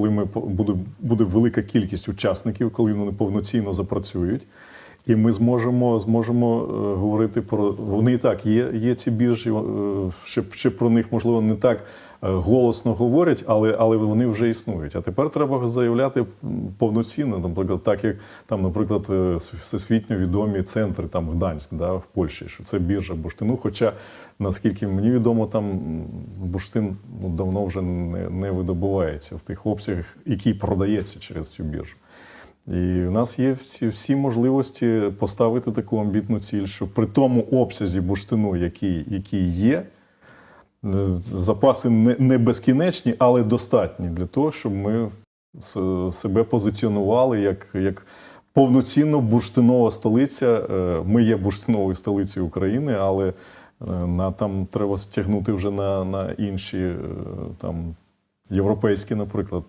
коли ми буде, буде велика кількість учасників, коли вони повноцінно запрацюють. І ми зможемо, зможемо е, говорити про вони і так є, є ці біржі, е, ще, ще про них можливо не так е, голосно говорять, але, але вони вже існують. А тепер треба заявляти повноцінно, наприклад, так як там, наприклад, всесвітньо відомі центри там Гданськ, да, в Польщі, що це біржа бурштину. Хоча, наскільки мені відомо, там бурштин ну, давно вже не, не видобувається в тих обсягах, який продається через цю біржу. І в нас є всі, всі можливості поставити таку амбітну ціль, що при тому обсязі бурштину, який, який є, е, запаси не, не безкінечні, але достатні для того, щоб ми себе позиціонували як, як повноцінно бурштинова столиця. Е, Ми є бурштиновою столицею України, але е, на, там треба стягнути вже на, на інші там, європейські, наприклад,